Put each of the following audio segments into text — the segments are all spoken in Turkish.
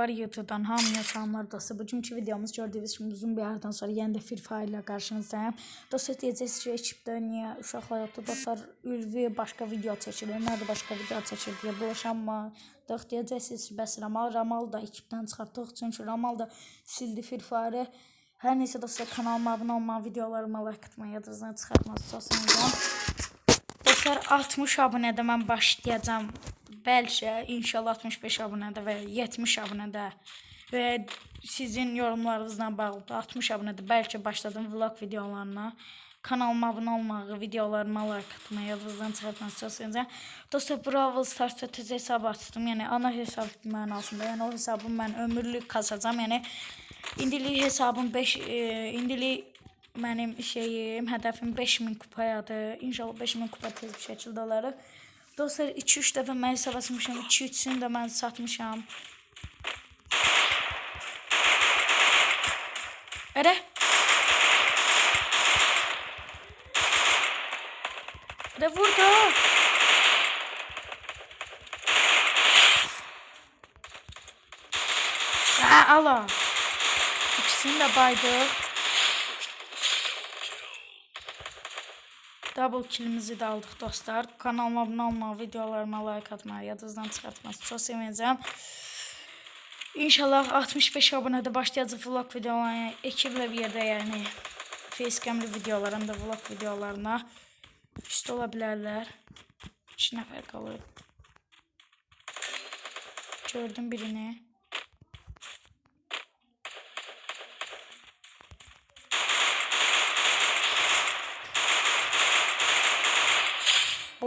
Var YouTube'dan hamıya salamlar dostlar. Bugünkü videomuz gördüğünüz kimi uzun bir aradan sonra yenə də Free Fire ilə qarşınızdayım. Dostlar deyəcəksiniz ki, ekipdə niyə uşaqlar yoxdur? Dostlar Ülvi başqa video çəkir, Ömər başqa video çəkir deyə bulaşanmadıq. Deyəcəksiniz ki, bəs Ramal, Ramal da ekipdən çıxartdıq. Çünki Ramal da sildi Free Fire. Hər neysə dostlar kanalıma abunə olmağı, videolarıma like atmayı, yadınızdan istiyorsanız. Dostlar 60 abunədə mən başlayacağım. Bəlkə inşallah 65 abunədə və 70 abunədə və sizin yorumlarınızla bağlı da 60 abunədə bəlkə başladım vlog videolarına. Kanalıma abunə olmağı, videolarıma like atmayı, yadınızdan çıxartmayı istiyorsanız. Dostlar Brawl Stars'ta təzə hesab açdım. Yəni ana hesab mənasında. Yəni o hesabı mən ömürlük kasacağam. Yəni indilik hesabım 5 e, indilik Mənim şeyim, hədəfim 5000 kupayadır. İnşallah 5000 kupa tez bir şəkildə olarıq. Dostlar 2-3 dəfə mən hesab açmışam. 2-3-sünü də mən satmışam. Ərə. Ərə vurdu. Ha, ala. İkisini də baydıq. Double killimizi də aldıq dostlar. Kanalıma abunə olmağı, videolarıma like atmağı, yadınızdan çıxartması çox sevinəcəm. İnşallah 65 abunədə başlayacaq vlog videolarına, ekiblə bir yerdə yəni facecamlı videolar, həm də vlog videolarına üstə ola bilərlər. 2 nəfər qalır. Gördüm birini.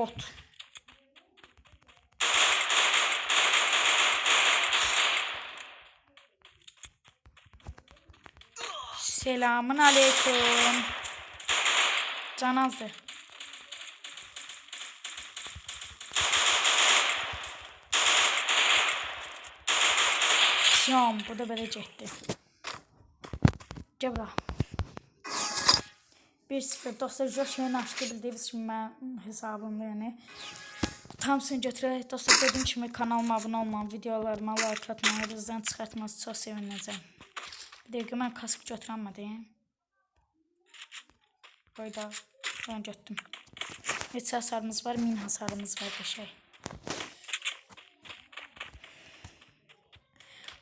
Bot. Selamun aleyküm. Canazdı. Şam, bu da verecekti. Gel bura. 1-0 dostlar Joshua açdı bildiyiniz kimi mən hesabımda yəni Tamsın götürərək dostlar dediyim kimi kanalıma abunə olmağı, videolarıma like atmağı, yadınızdan çıxartması çox sevinəcəm. Bir dəqiqə mən kask götürənmədim. Qoyda, ben götürdüm. Neçə hasarımız var? 1000 hasarımız var qəşəng.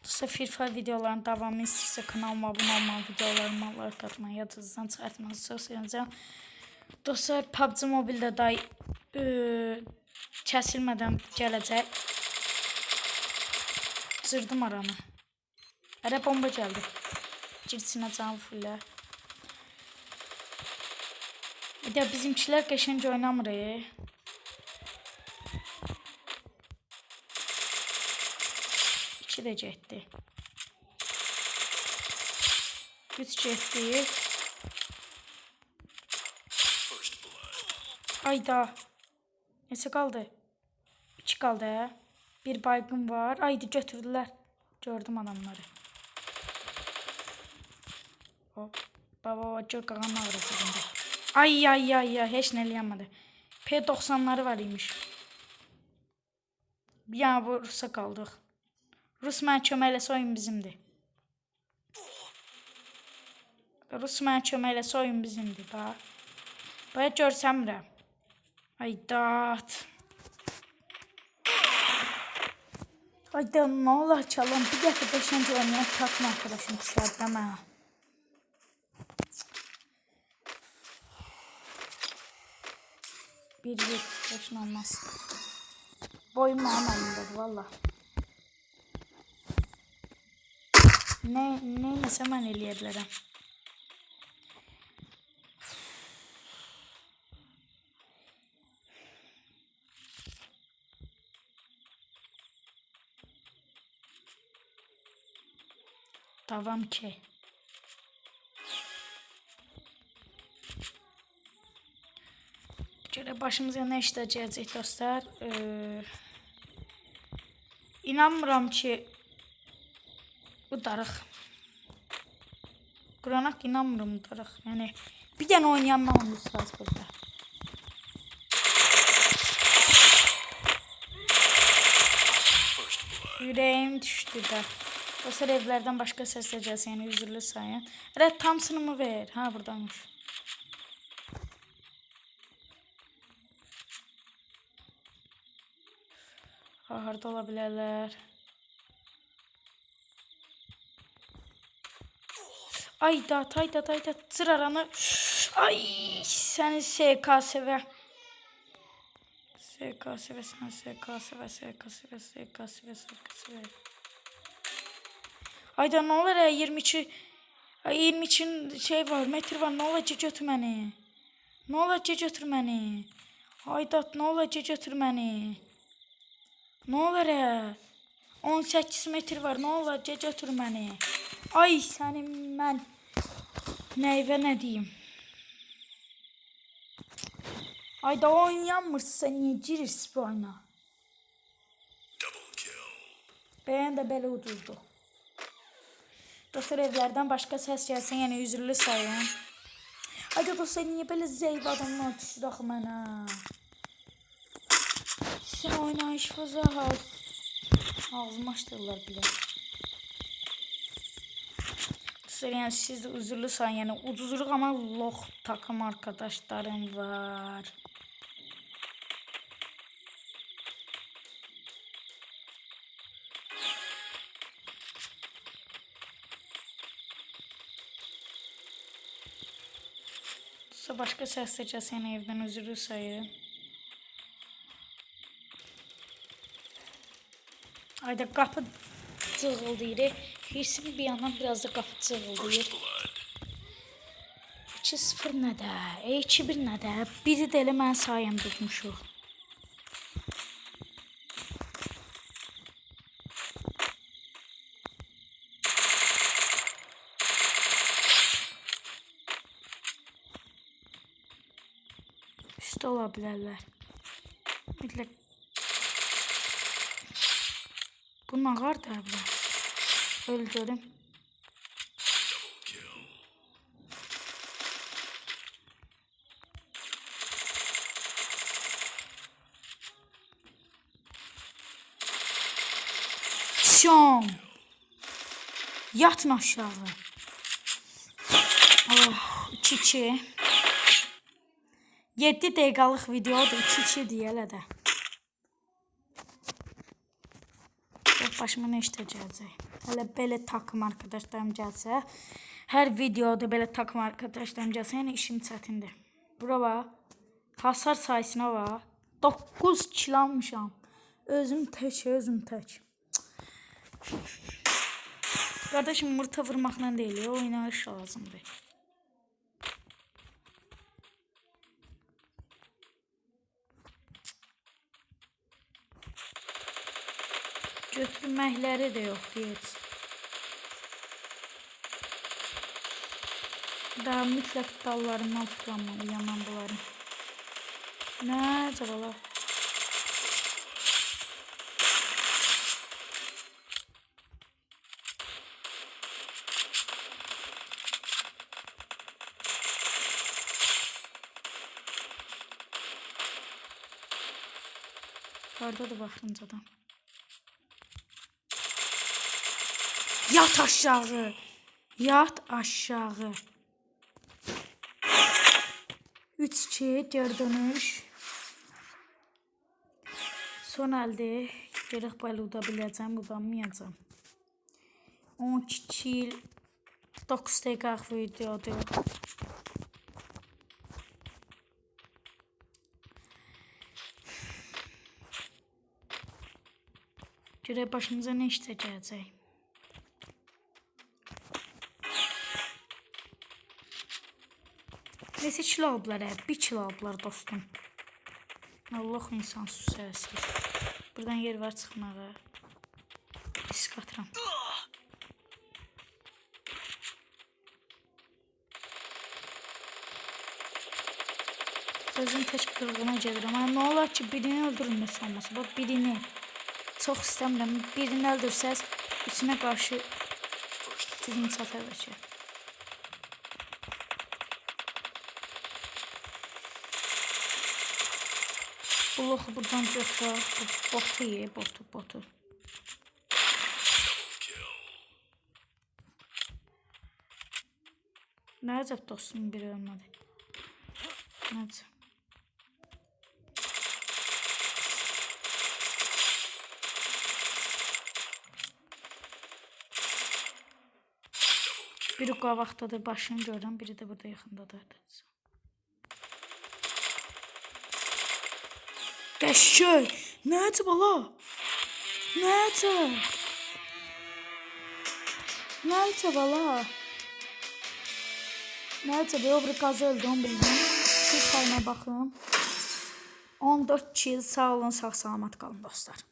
Dostlar Fire videoların davamı istəyirsə kanalıma abunə olmağı, videolarıma like atmayı, yadınızdan çıxartmanızı çox sevinəcəm. Dostlar PUBG Mobile-də day e, kəsilmədən gələcək. Cırdım aranı. Ərə bomba gəldi. Girsinə canı fullə. Bir də bizimkilər qəşəng oynamır. E. Getdi. Üç getdi. Ayda. Neçə qaldı? 2 qaldı? Bir baygın var. Aydı götürdülər. Gördüm adamları. Hop. Baba baba gör qağanın ağrısı bunda. Ay ay ay ay heç nə eləyəmədi. P90'ları var imiş. Bir yana bu Rus'a qaldıq. Rus mənə köməkləsə oyun bizimdir. Rus mənə köməkləsə oyun bizimdir da. Baya görsəmirəm. Ay dat. Ay da ne olar. Bir dəfə beşinci oynayan takma arkadaşım dışarıda mən. Bir bir beşin olmaz. Boyum mənim əlimdədir valla. Ne, ne eləyə bilərəm. Davam ki. Şöyle başımıza ne işləyəcəyik dostlar. Ee, inanmıram ki udarıq. Quranak inanmıram udarıq. Yəni bir dənə oynayanla olmuşsunuz burada. Yüreğim düştü de. Dostlar evlerden başka ses edeceğiz yani üzürlü sayın. Evet Thompson'ı mı ver? Ha buradaymış. Ha, harda. Ay da tay da tay da sıraranı. Ay seni SKSV. SKSV sen SKSV SKSV SKSV SKSV. Ayda ne olur ya 22 Ay 23'ün şey var metr var ne olacak götür məni. Ne olacak götür məni. Aydat ne olacak götür məni. Ne olur ya. 18 metr var ne olacak götür məni. Ay sənin mən neyvə nə deyim. Ayda oynayamırsa niye girirsin bu oyuna? Beğen de belə uduzdu. Dostlar evlerden başka ses gelsin yani üzürlü sayın. Hadi dostlar niye böyle zeyv adamlar düşür axı mənə? Sen oynayış fazla hal. Ağzımı açtırırlar Dostlar yani siz de üzürlü sayın yani uduzuruk ama loh takım arkadaşlarım var. Başka ses seçeceğiz yani evden üzürlü sayın. Ayda kapı cığıldayır. Hirsim bir yandan biraz da kapı cığıldayır. 2-0 nədə? 2-1 nədə? Biri də elə mən sayəm tutmuşuq. Üstə ola bilərlər. Millət Bu nə qardır bu? Öldürüm. Şam. Yatın aşağı. Oh, 2-2. 7 dəqiqəlik videodur, 2-2 deyə də. Başıma nə iş gələcək? Hələ belə takım arkadaşlarım gəlsə, hər videoda belə takım arkadaşlarım gəlsə, yəni işim çətindir. Bura bax. Hasar sayısına bax. 9 kill almışam. Özüm tək, özüm tək. Qardaşım mırta vurmaqla deyil, oynayış lazımdır. Götürməkləri də yoxdur heç. Daha mütləq dallarından fırlanmalıyam mən bunların. Nə acaba? Hardadır baxırınca adam. Yat aşağı. Yat aşağı. 3-2 geri dönüş. Son əldə görək belə uda biləcəm, udanmayacam. 12 il 9 dəqiqəlik videodur. Görək başımıza nə iş gələcək. Neyse kilo aldılar hə. Bir kilo aldılar dostum. Allah insan susarsiz. Buradan yer var çıxmağa. Risk atıram. Özüm tək qırğına gedirəm. Amma nə olar ki, birini öldürülməsi olması. Bax, birini. Çox istəmirəm. Birini öldürsəz, üçünə qarşı gücünü çatar bəlkə. Allah buradan göt var. Botu ye, botu, botu. Ne acaba dostum biri ölmedi. Ne acaba? Biri qavaqdadır, başını görürəm, biri də burada yaxındadır. Qəşəng. Nədir bala? Nədir? Nədir bala? Nədir? Bir obri qazı öldü, onu bildim. Kill sayına baxın. 14 kill, sağ olun, sağ salamat qalın dostlar.